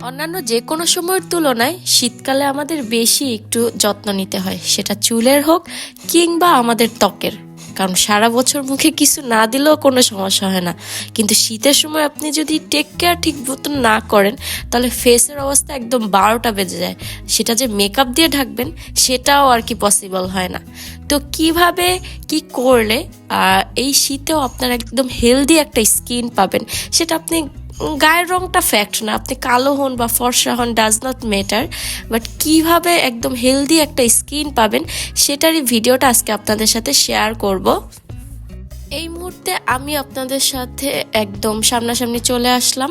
অন্যান্য যে কোনো সময়ের তুলনায় শীতকালে আমাদের বেশি একটু যত্ন নিতে হয়। সেটা চুলের হোক কিংবা আমাদের ত্বকের। কারণ সারা বছর মুখে কিছু না দিলেও কোনো সমস্যা হয় না। কিন্তু শীতের সময় আপনি যদি টেক কেয়ার ঠিক মতন না করেন, তাহলে ফেসের অবস্থা একদম বারোটা বেজে যায়। সেটা যে মেকআপ দিয়ে ঢাকবেন, সেটাও আর কি পসিবল হয় না। তো কীভাবে কি করলে এই শীতেও আপনার একদম হেলদি একটা স্কিন পাবেন, সেটা আপনি গায়ের রংটা ফ্যাক্ট না, আপনি কালো হন বা ফর্সা হন ডাজ নট ম্যাটার বাট কীভাবে একদম হেলদি একটা স্কিন পাবেন, সেটারই ভিডিওটা আজকে আপনাদের সাথে শেয়ার করব। এই মুহূর্তে আমি আপনাদের সাথে একদম সামনাসামনি চলে আসলাম,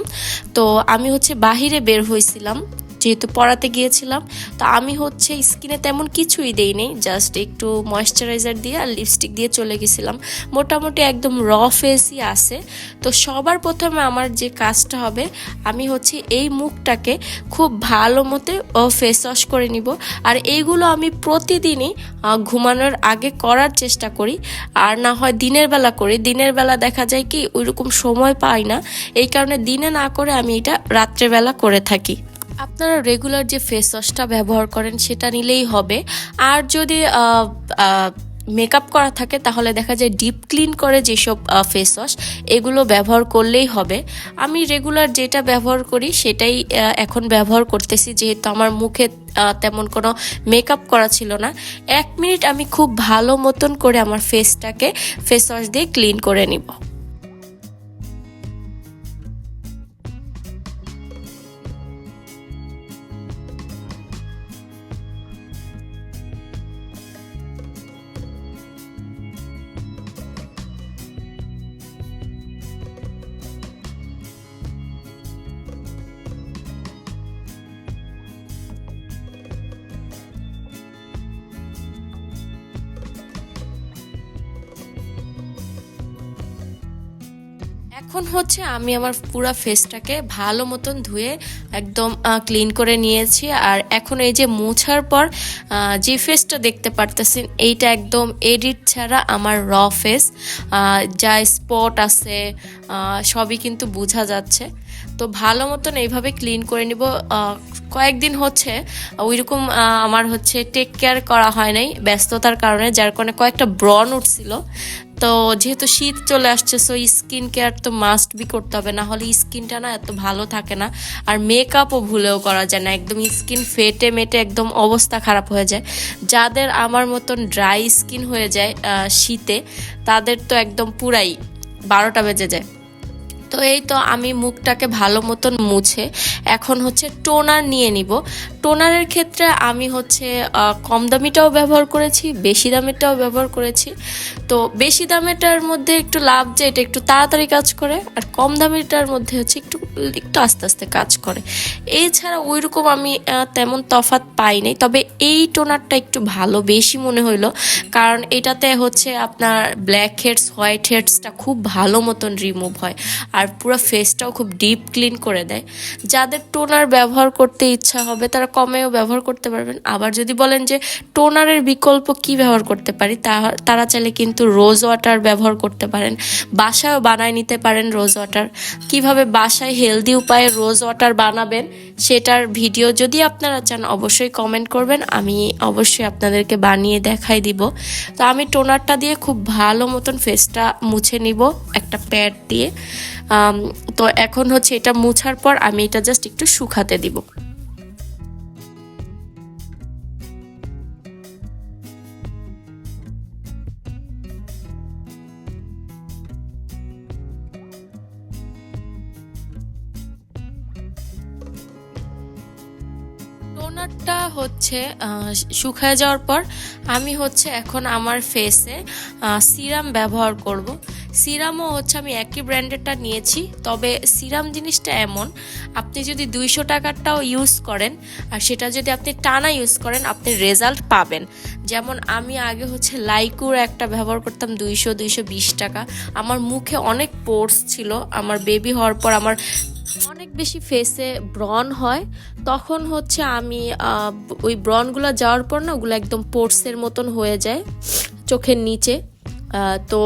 তো আমি হচ্ছে বাহিরে বের হয়েছিলাম। যেহেতু পড়াতে গিয়েছিলাম, তো আমি হচ্ছে স্কিনে তেমন কিছুই দেইনি জাস্ট একটু ময়শ্চারাইজার দিয়ে আর লিপস্টিক দিয়ে চলে গেছিলাম। মোটামুটি একদম র ফেসই আছে। তো সবার প্রথমে আমার যে কাজটা হবে, আমি হচ্ছে এই মুখটাকে খুব ভালো মতো ফেস ওয়াশ করে নিব। আর এইগুলো আমি প্রতিদিনই ঘুমানোর আগে করার চেষ্টা করি। আর না হয় দিনের বেলা করি। দিনের বেলা দেখা যায় কি, ওইরকম সময় পাই না। এই কারণে দিনে না করে আমি এটা রাত্রেবেলা করে থাকি। আপনারা রেগুলার যে ফেস ওয়াশটা ব্যবহার করেন, সেটা নিলেই হবে। আর যদি মেকআপ করা থাকে, তাহলে দেখা যায় ডিপ ক্লিন করে যেসব ফেস ওয়াশ এগুলো ব্যবহার করলেই হবে। আমি রেগুলার যেটা ব্যবহার করি, সেটাই এখন ব্যবহার করতেছি। যেহেতু আমার মুখে তেমন কোনো মেকআপ করা ছিল না। এক মিনিট আমি খুব ভালো মতন করে আমার ফেসটাকে ফেস ওয়াশ দিয়ে ক্লিন করে নিব। এখন হচ্ছে আমি আমার পুরো ফেসটাকে ভালো মতন ধুয়ে একদম ক্লিন করে নিয়েছি। আর এখন এই যে মোছার পর যে ফেসটা দেখতে পারতেছেন এইটা একদম এডিট ছাড়া আমার র ফেস যা স্পট আছে সবই কিন্তু বোঝা যাচ্ছে। তো ভালো মতন এইভাবে ক্লিন করে নিব। কয়েকদিন হচ্ছে ওইরকম আহ, আমার হচ্ছে টেক কেয়ার করা হয় নাই ব্যস্ততার কারণে যার কারণে কয়েকটা ব্রন উঠছিল। তো যেহেতু শীত চলে আসছে সো স্কিন কেয়ার তো মাস্ট বি করতে হবে। না হলে স্কিনটা না এত ভালো থাকে না। আর মেকআপও ভুলেও করা যায় না। একদম স্কিন ফেটে মেটে একদম অবস্থা খারাপ হয়ে যায়। যাদের আমার মতন ড্রাই স্কিন হয়ে যায় শীতে, তাদের তো একদম পুরাই বারোটা বেজে যায়। তো এই তো আমি মুখটাকে ভালো মতন মুছে এখন হচ্ছে টোনার নিয়ে নিব। টোনারের ক্ষেত্রে আমি হচ্ছে কম দামিটাও ব্যবহার করেছি, বেশি দামেরটাও ব্যবহার করেছি। তো বেশি দামেরটার মধ্যে একটু লাভ যে এটা একটু তাড়াতাড়ি কাজ করে, আর কম দামেরটার মধ্যে হচ্ছে একটু একটু আস্তে আস্তে কাজ করে। এছাড়া ওইরকম আমি তেমন তফাত পাইনি তবে এই টোনারটা একটু ভালো, বেশি মনে হইল। কারণ এটাতে হচ্ছে আপনার ব্ল্যাক হেডস, হোয়াইট হেডসটা খুব ভালো মতন রিমুভ হয়। আর পুরো ফেসটাও খুব ডিপ ক্লিন করে দেয়। যাদের টোনার ব্যবহার করতে ইচ্ছা হবে, তারা কমেও ব্যবহার করতে পারবেন। আবার যদি বলেন যে টোনারের বিকল্প কি ব্যবহার করতে পারি, তা- তারা চাইলে কিন্তু রোজ ওয়াটার ব্যবহার করতে পারেন। বাসায়ও বানায় নিতে পারেন রোজ ওয়াটার কীভাবে বাসায় হেলদি উপায়ে রোজ ওয়াটার বানাবেন, সেটার ভিডিও যদি আপনারা চান, অবশ্যই কমেন্ট করবেন। আমি অবশ্যই আপনাদেরকে বানিয়ে দেখাই দিব। তো আমি টোনারটা দিয়ে খুব ভালো মতন ফেসটা মুছে নিব, একটা প্যাড দিয়ে। তো এখন হচ্ছে এটা মুছার পর আমি এটা জাস্ট একটু শুকাতে দিব। টোনারটা হচ্ছে শুকায় যাওয়ার পর আমি হচ্ছে এখন আমার ফেসে সিরাম ব্যবহার করব। সিরামও হচ্ছে আমি একই ব্র্যান্ডেরটা নিয়েছি, তবে সিরাম জিনিসটা এমন, আপনি যদি দুইশো টাকারটাও ইউজ করেন, আর সেটা যদি আপনি টানা ইউজ করেন, আপনি রেজাল্ট পাবেন। যেমন আমি আগে হচ্ছে লাইকুর একটা ব্যবহার করতাম দুইশো দুইশো বিশ টাকা। আমার মুখে অনেক পোর্স ছিল, আমার বেবি হওয়ার পর আমার অনেক বেশি ফেসে ব্রন হয়। তখন হচ্ছে আমি ওই ব্রনগুলো যাওয়ার পর না, ওগুলো একদম পোর্সের মতন হয়ে যায়, চোখের নিচে। তো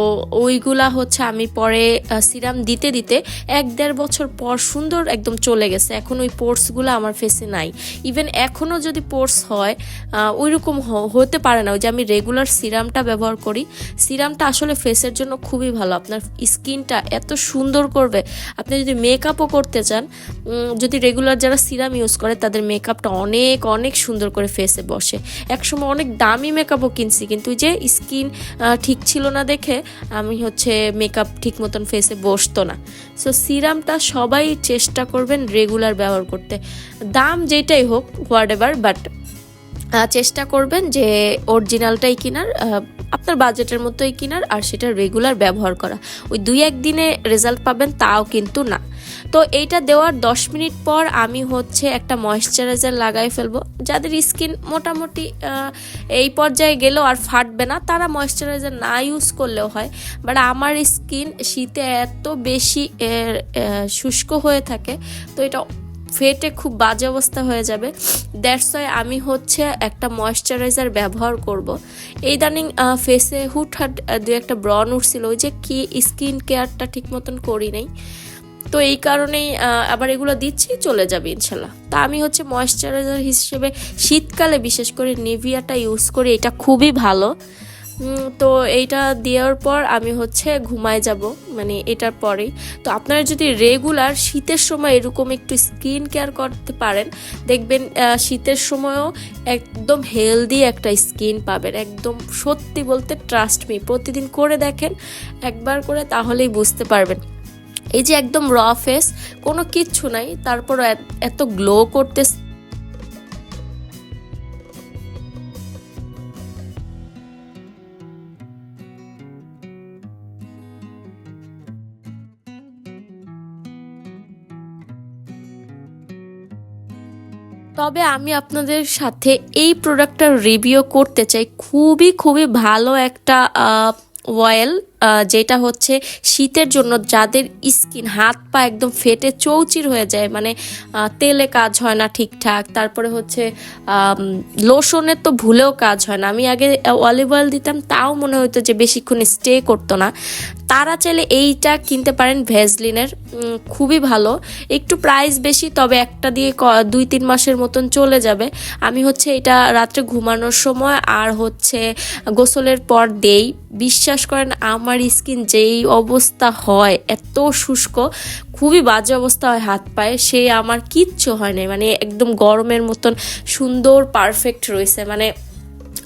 ওইগুলা হচ্ছে আমি পরে সিরাম দিতে দিতে এক দেড় বছর পর সুন্দর একদম চলে গেছে। এখন ওই পোর্সগুলো আমার ফেসে নাই। ইভেন এখনও যদি পোর্স হয় ওই রকম হতে পারে না। ওই যে আমি রেগুলার সিরামটা ব্যবহার করি, সিরামটা আসলে ফেসের জন্য খুবই ভালো। আপনার স্কিনটা এত সুন্দর করবে। আপনি যদি মেকআপও করতে চান যদি রেগুলার যারা সিরাম ইউজ করে, তাদের মেকআপটা অনেক অনেক সুন্দর করে ফেসে বসে। একসময় অনেক দামি মেকআপও কিনছি, কিন্তু যে স্কিন ঠিক ছিল না দেখে আমি হচ্ছে মেকআপ ঠিক মতন ফেসে বসতো না। সো সিরামটা সবাই চেষ্টা করবেন রেগুলার ব্যবহার করতে। দাম যেটাই হোক হোয়াট এভার বাট চেষ্টা করবেন যে অরিজিনালটাই কিনার আপনার বাজেটের মতোই কেনার আর সেটা রেগুলার ব্যবহার করা। ওই দুই এক দিনে রেজাল্ট পাবেন তাও কিন্তু না। তো এইটা দেওয়ার দশ মিনিট পর আমি হচ্ছে একটা ময়শ্চারাইজার লাগাই ফেলব। যাদের স্কিন মোটামুটি এই পর্যায়ে গেলেও আর ফাটবে না, তারা ময়শ্চারাইজার না ইউজ করলেও হয়। বাট আমার স্কিন শীতে এত বেশি শুষ্ক হয়ে থাকে, তো এটা ফেটে খুব বাজে অবস্থা হয়ে যাবে। দ্যাটস ওয়াই আমি হচ্ছে একটা ময়শ্চারাইজার ব্যবহার করব। এই দানিং ফেসে হুটহাট দু একটা ব্রন উঠছিল ওই যে কি স্কিন কেয়ারটা ঠিক মতন করি নাই। তো এই কারণেই আবার এগুলো দিচ্ছি, চলে যাবে ইনশাল্লাহ। তা আমি হচ্ছে ময়শ্চারাইজার হিসেবে শীতকালে বিশেষ করে নিভিয়াটা ইউজ করি, এটা খুবই ভালো। তো এইটা দেওয়ার পর আমি হচ্ছে ঘুমায় যাব মানে এটার পরেই। তো আপনারা যদি রেগুলার শীতের সময় এরকম একটু স্কিন কেয়ার করতে পারেন, দেখবেন শীতের সময়ও একদম হেলদি একটা স্কিন পাবেন। একদম সত্যি বলতে ট্রাস্ট মি প্রতিদিন করে দেখেন, একবার করে তাহলেই বুঝতে পারবেন। এই যে একদম র ফেস কোনো কিচ্ছু নাই তারপর এত গ্লো করতে তবে আমি আপনাদের সাথে এই প্রোডাক্টটার রিভিউ করতে চাই। খুবই খুবই ভালো একটা অয়েল যেটা হচ্ছে শীতের জন্য যাদের স্কিন হাত পা একদম ফেটে চৌচির হয়ে যায় মানে তেলে কাজ হয় না ঠিকঠাক। তারপরে হচ্ছে লোশনের তো ভুলেও কাজ হয় না। আমি আগে অলিভ অয়েল দিতাম, তাও মনে হতো যে বেশিক্ষণ স্টে করতো না। তারা চাইলে এইটা কিনতে পারেন ভেজলিনের। খুবই ভালো। একটু প্রাইস বেশি, তবে একটা দিয়ে দুই, তিন মাসের মতন চলে যাবে। আমি হচ্ছে এটা রাত্রে ঘুমানোর সময় আর হচ্ছে গোসলের পর দেই। বিশ্বাস করেন, আমার স্কিন যেই অবস্থা হয়, এত শুষ্ক, খুবই বাজে অবস্থা হয় হাত পায়ে, সে আমার কিচ্ছু হয় না মানে একদম গরমের মতন সুন্দর পারফেক্ট রয়েছে। মানে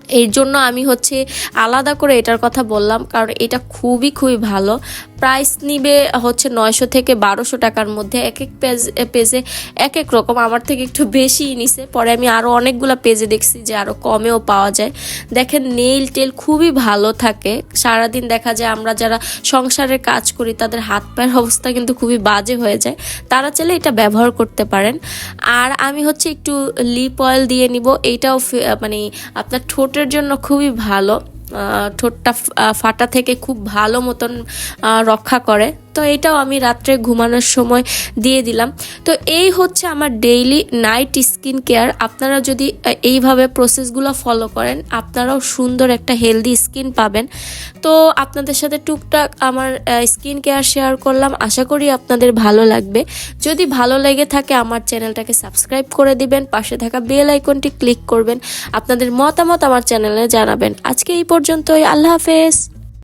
এর জন্য আমি হচ্ছে আলাদা করে এটার কথা বললাম কারণ এটা খুবই খুবই ভালো। প্রাইস নিবে হচ্ছে নয়শো থেকে বারোশো টাকার মধ্যে এক এক পেজ পেজে এক এক রকম। আমার থেকে একটু বেশিই নিছে। পরে আমি আরও অনেকগুলো পেজে দেখছি যে আরও কমেও পাওয়া যায়। দেখেন নেইল টেল খুবই ভালো থাকে। সারাদিন দেখা যায় আমরা যারা সংসারের কাজ করি, তাদের হাত পায়ের অবস্থা কিন্তু খুবই বাজে হয়ে যায়। তারা চাইলে এটা ব্যবহার করতে পারেন। আর আমি হচ্ছে একটু লিপ অয়েল দিয়ে নিব। এইটাও মানে আপনার ঠোঁটের জন্য খুবই ভালো। ঠোঁটটা ফাটা থেকে খুব ভালো মতন রক্ষা করে। তো এটাও আমি রাত্রে ঘুমানোর সময় দিয়ে দিলাম। তো এই হচ্ছে আমার ডেইলি নাইট স্কিন কেয়ার আপনারা যদি এইভাবে প্রসেসগুলো ফলো করেন, আপনারাও সুন্দর একটা হেলদি স্কিন পাবেন। তো আপনাদের সাথে টুকটাক আমার স্কিন কেয়ার শেয়ার করলাম। আশা করি আপনাদের ভালো লাগবে। যদি ভালো লেগে থাকে, আমার চ্যানেলটাকে সাবস্ক্রাইব করে দিবেন। পাশে থাকা বেল আইকনটি ক্লিক করবেন। আপনাদের মতামত আমার চ্যানেলে জানাবেন। আজকে এই পর্যন্তই। আল্লাহ হাফেজ।